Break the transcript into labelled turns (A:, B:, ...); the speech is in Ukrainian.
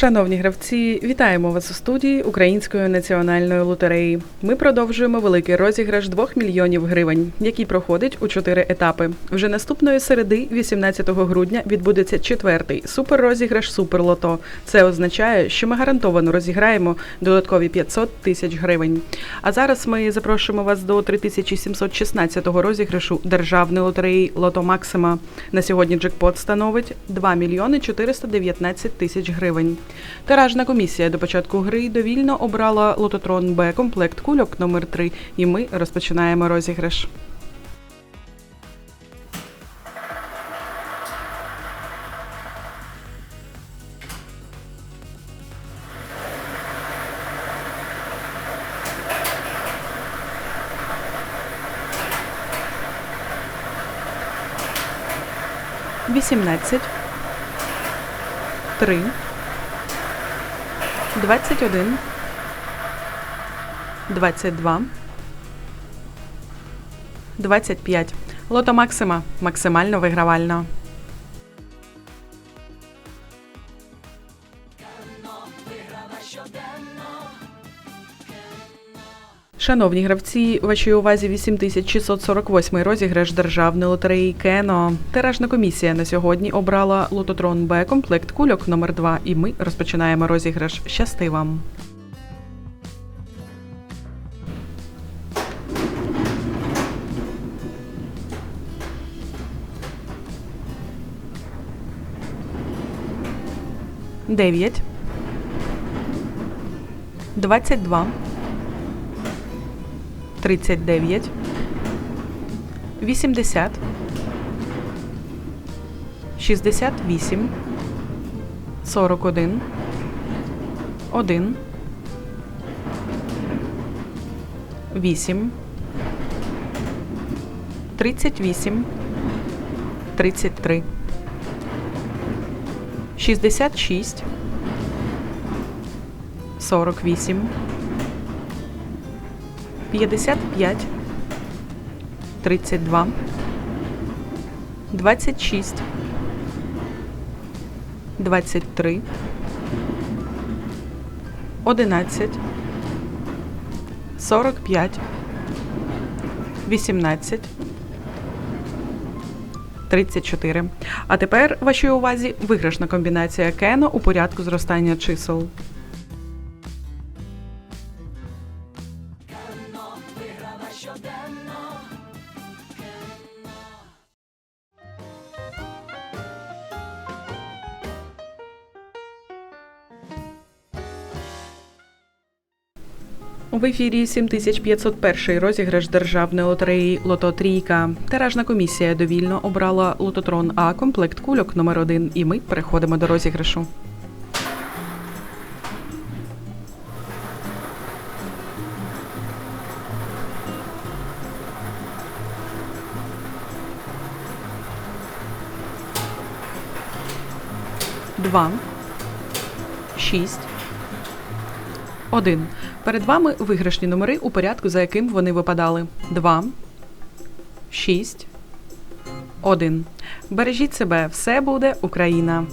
A: Шановні гравці, вітаємо вас у студії Української національної лотереї. Ми продовжуємо великий розіграш 2 мільйонів гривень, який проходить у чотири етапи. Вже наступної середи, 18 грудня, відбудеться четвертий суперрозіграш Суперлото. Це означає, що ми гарантовано розіграємо додаткові 500 тисяч гривень. А зараз ми запрошуємо вас до 3716 розіграшу державної лотереї Лото Максима. На сьогодні джекпот становить 2 мільйони 419 тисяч гривень. Тиражна комісія до початку гри довільно обрала лототрон Б комплект кульок номер 3 і ми розпочинаємо розіграш. Вісімнадцять. Три. 21, 22, 25. Лото Максима. Максимально вигравально. Шановні гравці, вашій увазі 8648 розіграш державної лотереї Кено. Тиражна комісія на сьогодні обрала лототрон Б комплект кульок номер 2 і ми розпочинаємо розіграш. Щасти вам! Дев'ять. Двадцять два. 39, 80, 68, 41, 1, 8, 38, 33, 66, 48, 55, 32, 26, 23, 11, 45, 18, 34. А тепер вашій увазі виграшна комбінація Кено у порядку зростання чисел. В ефірі 7501 розіграш державної лотереї Лото Трійка. Тиражна комісія довільно обрала лототрон А комплект кульок номер 1 і ми переходимо до розіграшу. Два. Шість. Один. Перед вами виграшні номери у порядку, за яким вони випадали. 2, 6, 1. Бережіть себе, все буде Україна!